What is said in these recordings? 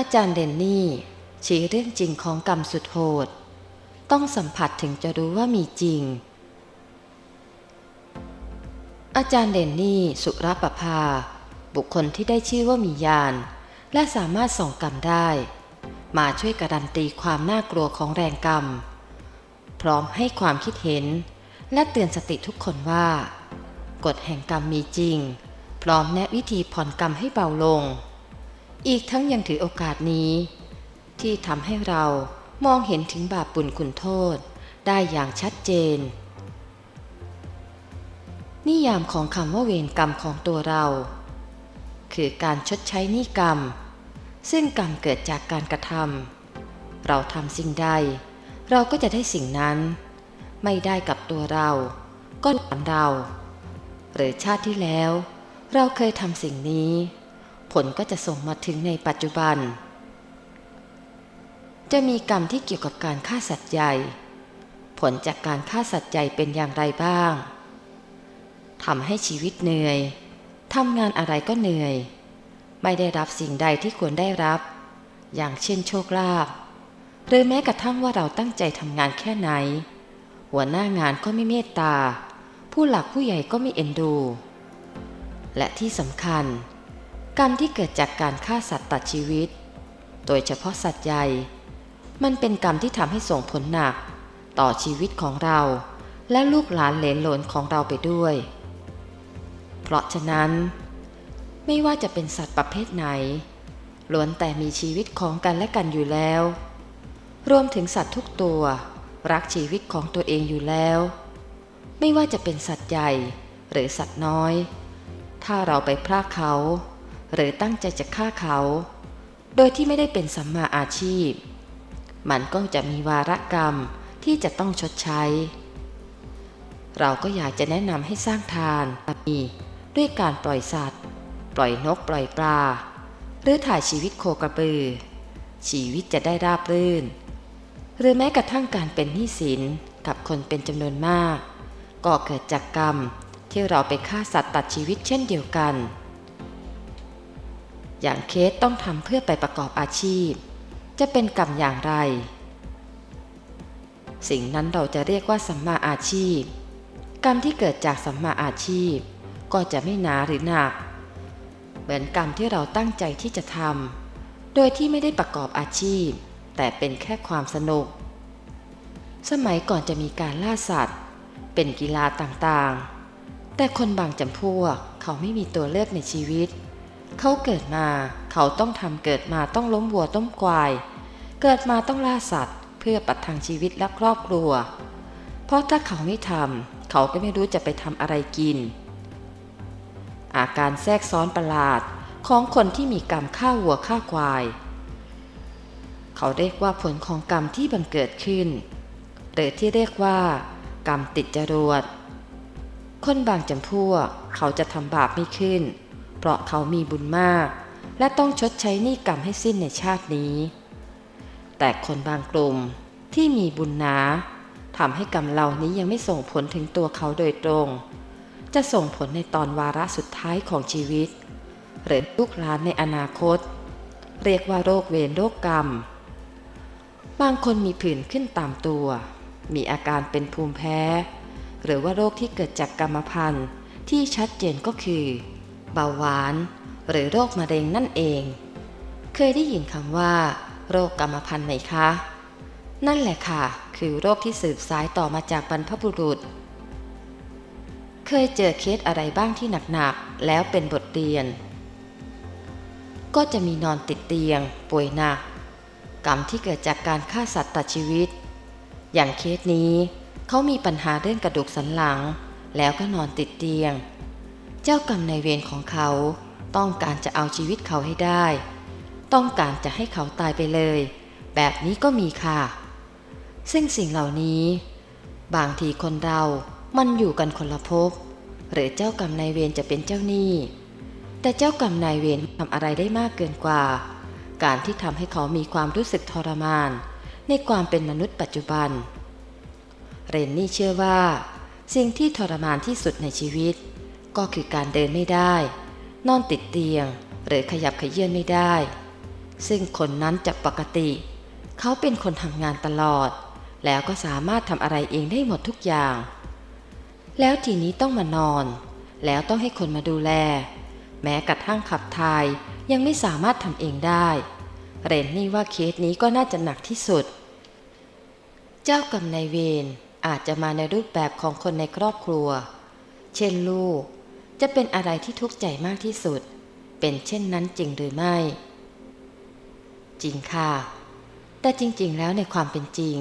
อาจารย์เดนนี่ ชี้เรื่องจริงของกรรมสุดโหด ต้องสัมผัสถึงจะรู้ว่ามีจริง อาจารย์เดนนี่สุรประภา บุคคลที่ได้ชื่อว่ามีญาณและสามารถส่องกรรมได้ มาช่วยการันตีความน่ากลัวของแรงกรรม พร้อมให้ความคิดเห็น และเตือนสติทุกคนว่า กฎแห่งกรรมมีจริง พร้อมแนะวิธีผ่อนกรรมให้เบาลง อีกทั้งยังถือโอกาสนี้ ที่ทำให้เรามองเห็นถึงบาปบุญคุณโทษได้อย่างชัดเจน นิยามของคำว่าเวรกรรมของตัวเรา คือการชดใช้หนี้กรรม ซึ่งกรรมเกิดจากการกระทำเราทำสิ่งใด เราก็จะได้สิ่งนั้น ไม่ได้กับตัวเรา ก็หลานเรา หรือชาติที่แล้ว เราเคยทำสิ่งนี้ ผลก็จะส่งมาถึงในปัจจุบัน จะมีกรรมที่เกี่ยวกับการฆ่าสัตว์ใหญ่ ผลจากการฆ่าสัตว์ใหญ่เป็นอย่างไรบ้างทำให้ชีวิตเหนื่อยทำงานอะไรก็เหนื่อย ไม่ได้รับสิ่งใดที่ควรได้รับ อย่างเช่นโชคลาภหรือแม้กระทั่งว่าเราตั้งใจทำงานแค่ไหน หัวหน้างานก็ไม่เมตตา ผู้หลักผู้ใหญ่ก็ไม่เอ็นดู และที่สำคัญ กรรมที่เกิดจากการฆ่าสัตว์ตัดชีวิต โดยเฉพาะสัตว์ใหญ่ มันเป็นกรรมที่ทำให้ส่งผลหนัก ต่อชีวิตของเรา และลูกหลานเหลนหลนของเราไปด้วย เพราะฉะนั้น ไม่ว่าจะเป็นสัตว์ประเภทไหนล้วนแต่มีชีวิตของกันและกันอยู่แล้ว รวมถึงสัตว์ทุกตัว รักชีวิตของตัวเองอยู่แล้ว ไม่ว่าจะเป็นสัตว์ใหญ่หรือสัตว์น้อย ถ้าเราไปพรากเขา หรือตั้งใจจะฆ่าเขา โดยที่ไม่ได้เป็นสัมมาอาชีพ มันก็จะมีวาระกรรมที่จะต้องชดใช้ เราก็อยากจะแนะนำให้สร้างทานมีด้วยการปล่อยสัตว์ ปล่อยนกปล่อยปลา หรือถ่ายชีวิตโคกระบือ ชีวิตจะได้ราบรื่น หรือแม้กระทั่งการเป็นหนี้สินกับคนเป็นจำนวนมาก ก็เกิดจากกรรมที่เราไปฆ่าสัตว์ตัดชีวิตเช่นเดียวกัน อย่างเคสต้องทำเพื่อไปประกอบอาชีพ จะเป็นกรรมอย่างไร สิ่งนั้นเราจะเรียกว่าสัมมาอาชีพ กรรมที่เกิดจากสัมมาอาชีพ ก็จะไม่หนาหรือหนัก เหมือนกรรมที่เราตั้งใจที่จะทำโดยที่ไม่ได้ประกอบอาชีพ แต่เป็นแค่ความสนุก สมัยก่อนจะมีการล่าสัตว์ เป็นกีฬาต่างๆ แต่คนบางจำพวกเขาไม่มีตัวเลือกในชีวิตเเขาเกิดมา เขาต้องทำเกิดมาต้องล้มวัวต้มควาย เกิดมาต้องล่าสัตว์ เพื่อประทังชีวิตและครอบครัว เพราะถ้าเขาไม่ทำเขาก็ไม่รู้จะไปทำอะไรกิน อาการแทรกซ้อนประหลาดของคนที่มีกรรมฆ่าวัวฆ่าควาย เขาเรียกว่าผลของกรรมที่บังเกิดขึ้น หรือที่เรียกว่า กรรมติดจรวดคนบางจำพวกเขาจะทำบาปไม่ขึ้น ราะเขามีบุญมาก และต้องชดใช้หนี้กรรมให้สิ้นในชาตินี้ แต่คนบางกลุ่มที่มีบุญหนาทำให้กรรมเหล่านี้ยังไม่ส่งผลถึงตัวเขาโดยตรง จะส่งผลในตอนวาระสุดท้ายของชีวิต หรือลูกหลานในอนาคต เรียกว่าโรคเวรโรคกรรม บางคนมีผื่นขึ้นตามตัว มีอาการเป็นภูมิแพ้ หรือว่าโรคที่เกิดจากกรรมพันธุ์ที่ชัดเจนก็คือ เบาหวาน หรือโรคมะเร็งนั่นเอง เคยได้ยินคำว่า โรคกรรมพันธุ์ไหมคะ นั่นแหละค่ะ คือโรคที่สืบสายต่อมาจากบรรพบุรุษ เคยเจอเคสอะไรบ้างที่หนักๆ แล้วเป็นบทเรียน ก็จะมีนอนติดเตียง ป่วยหนัก กรรมที่เกิดจากการฆ่าสัตว์ตัดชีวิต อย่างเคสนี้เขามีปัญหาเรื่องกระดูกสันหลัง แล้วก็นอนติดเตียง เจ้ากรรมนายเวรของเขา ต้องการจะเอาชีวิตเขาให้ได้ ต้องการจะให้เขาตายไปเลย แบบนี้ก็มีค่ะ ซึ่งสิ่งเหล่านี้ บางทีคนเรามันอยู่กันคนละภพหรือเจ้ากรรมนายเวรจะเป็นเจ้าหนี้ แต่เจ้ากรรมนายเวรทำอะไรได้มากเกินกว่า การที่ทำให้เขามีความรู้สึกทรมาน ในความเป็นมนุษย์ปัจจุบัน เรนนี่เชื่อว่า สิ่งที่ทรมานที่สุดในชีวิต ก็คือการเดินไม่ได้ นอนติดเตียง หรือขยับขยื่นไม่ได้ ซึ่งคนนั้นจะปกติ เขาเป็นคนทำงานตลอด แล้วก็สามารถทำอะไรเองได้หมดทุกอย่าง แล้วทีนี้ต้องมานอน แล้วต้องให้คนมาดูแล แม้กระทั่งขับถ่ายยังไม่สามารถทำเองได้ เรนนี่ว่าเคสนี้ก็น่าจะหนักที่สุด เจ้ากรรมนายเวรอาจจะมาในรูปแบบของคนในครอบครัว เช่นลูก จะเป็นอะไรที่ทุกข์ใจมากที่สุด เป็นเช่นนั้นจริงหรือไม่ จริงค่ะ แต่จริงๆ แล้วในความเป็นจริง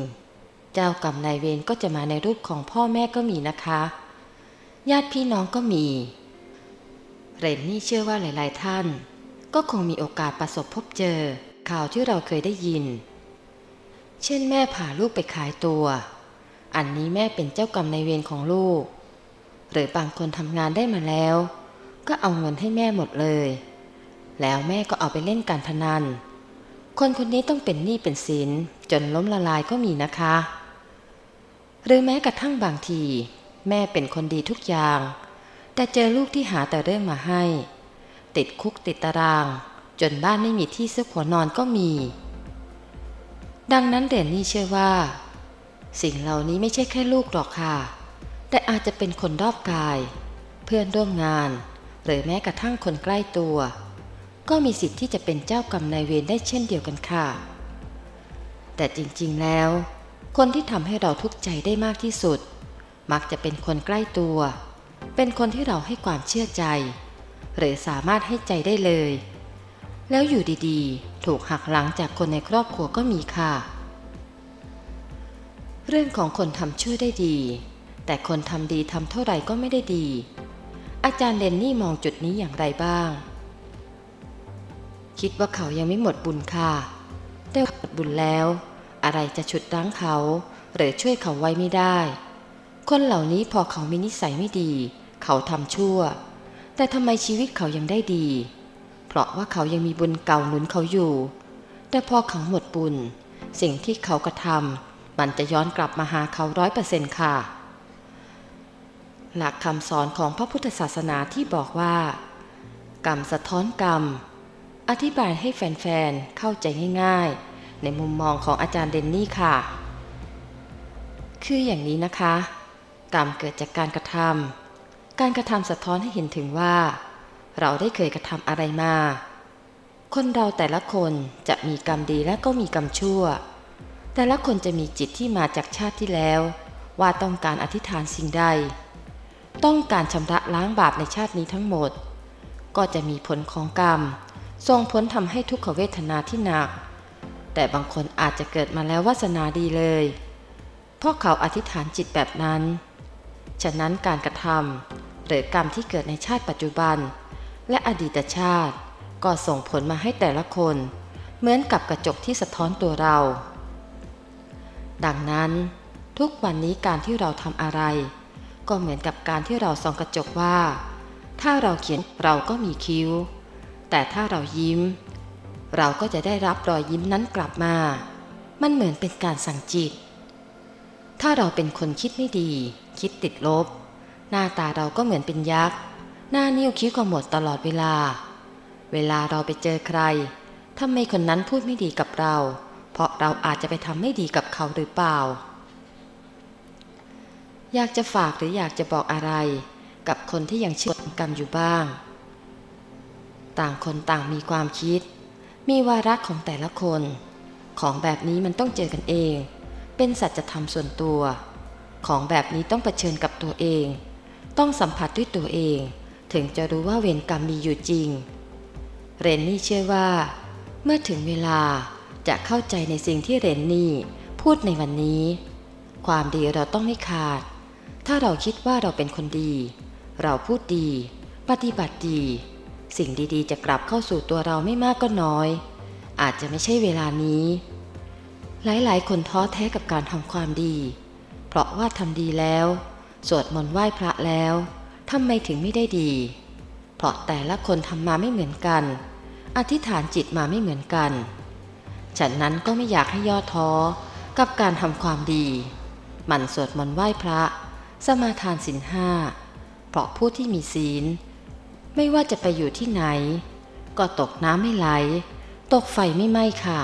เจ้ากรรมนายเวรก็จะมาในรูปของพ่อแม่ก็มีนะคะ ญาติพี่น้องก็มี เรนนี่เชื่อว่าหลาย ๆ ท่าน ก็คงมีโอกาสประสบพบเจอข่าวที่เราเคยได้ยิน เช่นแม่พาลูกไปขายตัว อันนี้แม่เป็นเจ้ากรรมนายเวรของลูก หรือบางคนทำงานได้มาแล้ว ก็เอาเงินให้แม่หมดเลย แล้วแม่ก็เอาไปเล่นการพนัน คนคนนี้ต้องเป็นหนี้เป็นสินจนล้มละลายก็มีนะคะ หรือแม้กระทั่งบางที แม่เป็นคนดีทุกอย่าง แต่เจอลูกที่หาแต่เรื่องมาให้ ติดคุกติดตาราง จนบ้านไม่มีที่ซุกหัวนอนก็มี ดังนั้นเด่นนี่เชื่อว่า สิ่งเหล่านี้ไม่ใช่แค่ลูกหรอกค่ะ แต่อาจจะเป็นคนรอบกาย เพื่อนร่วมงาน หรือแม้กระทั่งคนใกล้ตัว ก็มีสิทธิ์ที่จะเป็นเจ้ากรรมนายเวรได้เช่นเดียวกันค่ะ แต่จริงๆแล้ว คนที่ทำให้เราทุกข์ใจได้มากที่สุด มักจะเป็นคนใกล้ตัว เป็นคนที่เราให้ความเชื่อใจ หรือสามารถให้ใจได้เลย แล้วอยู่ดีๆ ถูกหักหลังจากคนในครอบครัวก็มีค่ะ เรื่องของคนทำชั่วได้ดี แต่คนทำดีทำเท่าไหร่ก็ไม่ได้ดี อาจารย์เลนนี่มองจุดนี้อย่างไรบ้าง คิดว่าเขายังไม่หมดบุญค่ะแต่หมดบุญแล้ว อะไรจะฉุดรั้งเขา หรือช่วยเขาไว้ไม่ได้ คนเหล่านี้พอเขามีนิสัยไม่ดี เขาทำชั่ว แต่ทำไมชีวิตเขายังได้ดี เพราะว่าเขายังมีบุญเก่าหนุนเขาอยู่ แต่พอเขาหมดบุญ สิ่งที่เขากระทำมันจะย้อนกลับมาหาเขาร้อยเปอร์เซ็นต์ค่ะ หลักคำสอนของพระพุทธศาสนาที่บอกว่า กรรมสะท้อนกรรม อธิบายให้แฟนๆ เข้าใจง่ายๆ ในมุมมองของอาจารย์เดนนี่ค่ะ คืออย่างนี้นะคะ กรรมเกิดจากการกระทำการกระทำสะท้อนให้เห็นถึงว่า เราได้เคยกระทำอะไรมา คนเราแต่ละคนจะมีกรรมดีและก็มีกรรมชั่ว แต่ละคนจะมีจิตที่มาจากชาติที่แล้ว ว่าต้องการอธิษฐานสิ่งใด ต้องการชำระล้างบาปในชาตินี้ทั้งหมด ก็จะมีผลของกรรมส่งผลทำให้ทุกขเวทนาที่หนัก แต่บางคนอาจจะเกิดมาแล้ววาสนาดีเลย เพราะเขาอธิษฐานจิตแบบนั้น ฉะนั้นการกระทำหรือกรรมที่เกิดในชาติปัจจุบัน และอดีตชาติ ก็ส่งผลมาให้แต่ละคน เหมือนกับกระจกที่สะท้อนตัวเรา ดังนั้น ทุกวันนี้การที่เราทำอะไร ก็เหมือนกับการที่เราส่องกระจกว่า ถ้าเราเขียนเราก็มีคิ้ว แต่ถ้าเรายิ้ม เราก็จะได้รับรอยยิ้มนั้นกลับมา มันเหมือนเป็นการสั่งจิต ถ้าเราเป็นคนคิดไม่ดี คิดติดลบ หน้าตาเราก็เหมือนเป็นยักษ์ หน้านิ้วคิ้วก็หมดตลอดเวลา เวลาเราไปเจอใครทำไมคนนั้นพูดไม่ดีกับเรา เพราะเราอาจจะไปทำไม่ดีกับเขาหรือเปล่า อยากจะฝากหรืออยากจะบอกอะไร กับคนที่ยังเชื่อกรรมอยู่บ้าง ต่างคนต่างมีความคิด มีวาระของแต่ละคน ของแบบนี้มันต้องเจอกันเอง เป็นสัจธรรมส่วนตัว ของแบบนี้ต้องเผชิญกับตัวเอง ต้องสัมผัสด้วยตัวเอง ถึงจะรู้ว่าเวรกรรมมีอยู่จริง เรนนี่เชื่อว่า เมื่อถึงเวลาจะเข้าใจในสิ่งที่เรนนี่พูดในวันนี้ ความดีเราต้องไม่ขาด ถ้าเราคิดว่าเราเป็นคนดี เราพูดดี ปฏิบัติดี สิ่งดีๆ จะกลับเข้าสู่ตัวเราไม่มากก็น้อย อาจจะไม่ใช่เวลานี้ หลายๆ คนท้อแท้กับการทำความดี เพราะว่าทำดีแล้ว สวดมนต์ไหว้พระแล้วทำไมถึงไม่ได้ดี เพราะแต่ละคนทำมาไม่เหมือนกัน อธิษฐานจิตมาไม่เหมือนกัน ฉันนั้นก็ไม่อยากให้ย่อท้อกับการทำความดี มันสวดมนต์ไหว้พระ สมาทานศีลห้าเพราะผู้ที่มีศีล ไม่ว่าจะไปอยู่ที่ไหน ก็ตกน้ำไม่ไหล ตกไฟไม่ไหม้ค่ะ